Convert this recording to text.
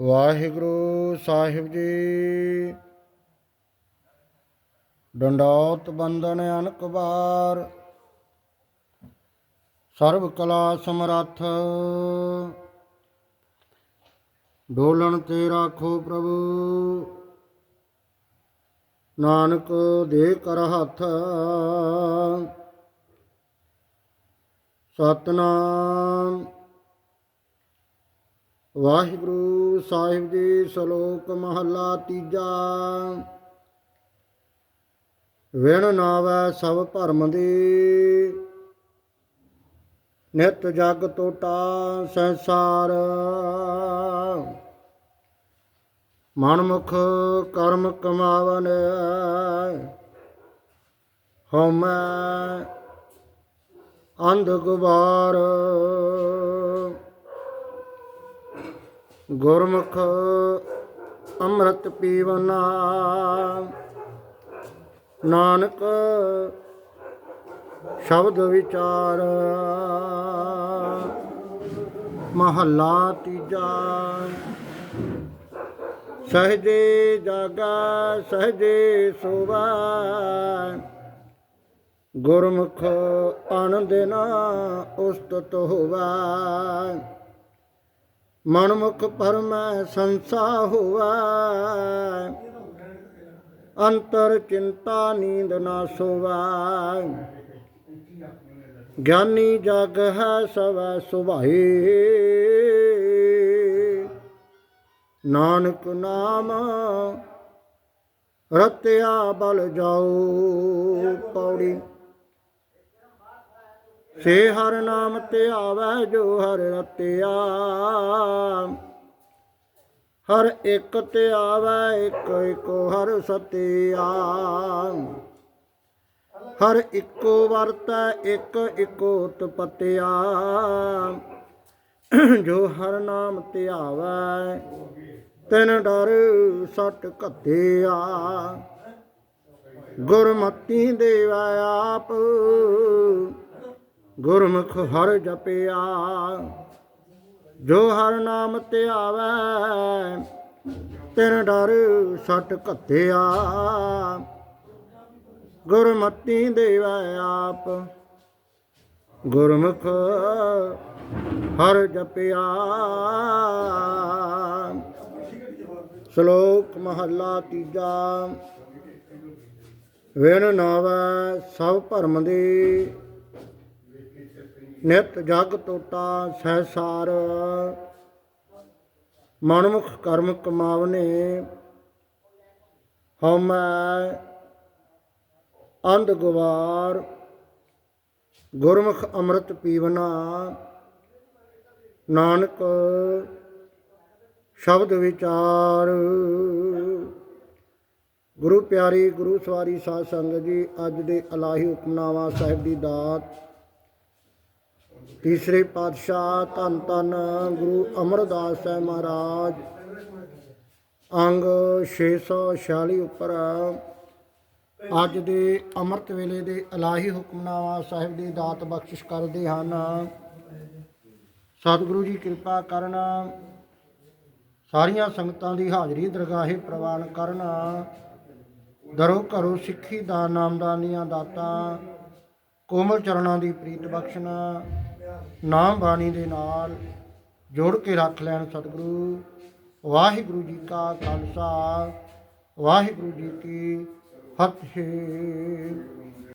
ਵਾਹਿਗੁਰੂ ਸਾਹਿਬ ਜੀ। ਡੰਡੌਤ ਬੰਦਨ ਅਨਕ ਬਾਰ ਸਰਬ ਕਲਾ ਸਮਰੱਥ। ਡੋਲਣ ਤੇ ਰਾਖੋ ਪ੍ਰਭੂ। ਨਾਨਕ ਦੇ ਕਰ ਹੱਥ। ਸਤਨਾਮ। ਵਾਹਿਗੁਰੂ ਸਾਹਿਬ ਜੀ, ਸ਼ਲੋਕ ਮਹੱਲਾ ਤੀਜਾ। ਵਿਣ ਨਾਵੈ ਸਭ ਭਰਮ ਦੀ, ਨਿਤ ਜਗ ਟੋਟਾ ਸੰਸਾਰ। ਮਨਮੁਖ ਕਰਮ ਕਮਾਵਨ, ਹਉਮੈ ਅੰਧ ਗੁਬਾਰ। ਗੁਰਮੁਖ ਅੰਮ੍ਰਿਤ ਪੀਵਨਾ। ਨਾਨਕ ਸ਼ਬਦ ਵਿਚਾਰ। ਮਹੱਲਾ ਤੀਜਾ। ਸਹਜੇ ਜਾਗਾ ਸਹਜੇ ਸੁਭਾ ਗੁਰਮੁਖ ਆਨੰਦ ਨਾ ਉਸਤਤ ਹੋਵਾ ਮਨਮੁਖ ਪਰਮੈ ਸੰਸਾ ਹੋਵਾ। ਅੰਤਰ ਚਿੰਤਾ ਨੀਂਦ ਨਾ ਸੋਵਾ। ਗਿਆਨੀ ਜਗ ਹੈ ਸਵੈ ਸੁਭਾਈ ਨਾਨਕ ਨਾਮ ਰਤਿਆ ਬਲ ਜਾਓ ਪੌੜੀ। ਸੇ ਹਰ ਨਾਮ ਤੇ ਆਵੈ ਜੋ ਹਰ ਰਤਿਆ। ਹਰ ਇੱਕ ਤੇ ਆਵੈ, ਇੱਕ ਇੱਕੋ ਹਰ ਸਤਿਆ। ਹਰ ਇੱਕੋ ਵਰਤੈ, ਇੱਕ ਇੱਕੋ ਉਤਪਤਿਆ। ਜੋ ਹਰ ਨਾਮ ਤੇ ਆਵੈ, ਤਿਨ ਡਰ ਸਟ ਘੱਤਿਆ। ਗੁਰਮਤੀ ਦੇਵਾ ਆਪ ਗੁਰਮੁਖ ਹਰ ਜਪਿਆ, ਜੋ ਹਰ ਨਾਮ ਤੇ ਆਵੈ, ਤਿਨ ਡਰ ਸਟ ਘੱਤਿਆ। ਗੁਰਮਤੀ ਦੇਵੈ ਆਪ, ਗੁਰਮੁਖ ਹਰ ਜਪਿਆ। ਸ਼ਲੋਕ ਮਹੱਲਾ ਤੀਜਾ, ਵਿਣ ਨਾਵੈ ਸਭ ਭਰਮ ਦੇ ਨਿਤ ਜਗ ਟੋਟਾ ਸਹਿਸਾਰ, ਮਨਮੁਖ ਕਰਮ ਕਮਾਵਨੇ, ਹਉਮੈ ਅੰਧ ਗਵਾਰ, ਗੁਰਮੁਖ ਅੰਮ੍ਰਿਤ ਪੀਵਨਾ, ਨਾਨਕ ਸ਼ਬਦ ਵਿਚਾਰ। ਗੁਰੂ ਪਿਆਰੀ, ਗੁਰੂ ਸਵਾਰੀ ਸਾਧ ਸੰਗਤ ਜੀ, ਅੱਜ ਦੇ ਅਲਾਹੀ ਹੁਕਮਨਾਮਾ ਸਾਹਿਬ ਦੀ ਦਾਤ ਤੀਸਰੇ ਪਾਤਸ਼ਾਹ ਧੰਨ ਧੰਨ ਗੁਰੂ ਅਮਰਦਾਸ ਸਾਹਿਬ ਮਹਾਰਾਜ। ਅੰਗ 646 ਉੱਪਰ ਅੱਜ ਦੇ ਅੰਮ੍ਰਿਤ ਵੇਲੇ ਦੇ ਅਲਾਹੀ ਹੁਕਮਨਾਮਾ ਸਾਹਿਬ ਦੀ ਦਾਤ ਬਖਸ਼ਿਸ਼ ਕਰਦੇ ਹਨ। ਸਤਿਗੁਰੂ ਜੀ ਕਿਰਪਾ ਕਰਨ ਸਾਰੀਆਂ ਸੰਗਤਾਂ ਦੀ ਹਾਜ਼ਰੀ ਦਰਗਾਹੇ ਪ੍ਰਵਾਨ ਕਰਨ। ਦਰੋ ਘਰੋ ਸਿੱਖੀ ਦਾ ਨਾਮਦਾਨੀਆਂ ਦਾਤਾਂ ਕੋਮਲ ਚਰਨਾਂ ਦੀ ਪ੍ਰੀਤ ਬਖਸ਼ਣ। ਨਾਮ ਬਾਣੀ ਦੇ ਨਾਲ ਜੋੜ ਕੇ ਰੱਖ ਲੈਣ ਸਤਿਗੁਰੂ। ਵਾਹਿਗੁਰੂ ਜੀ ਕਾ ਖਾਲਸਾ, ਵਾਹਿਗੁਰੂ ਜੀ ਕੀ ਫਤਿਹ।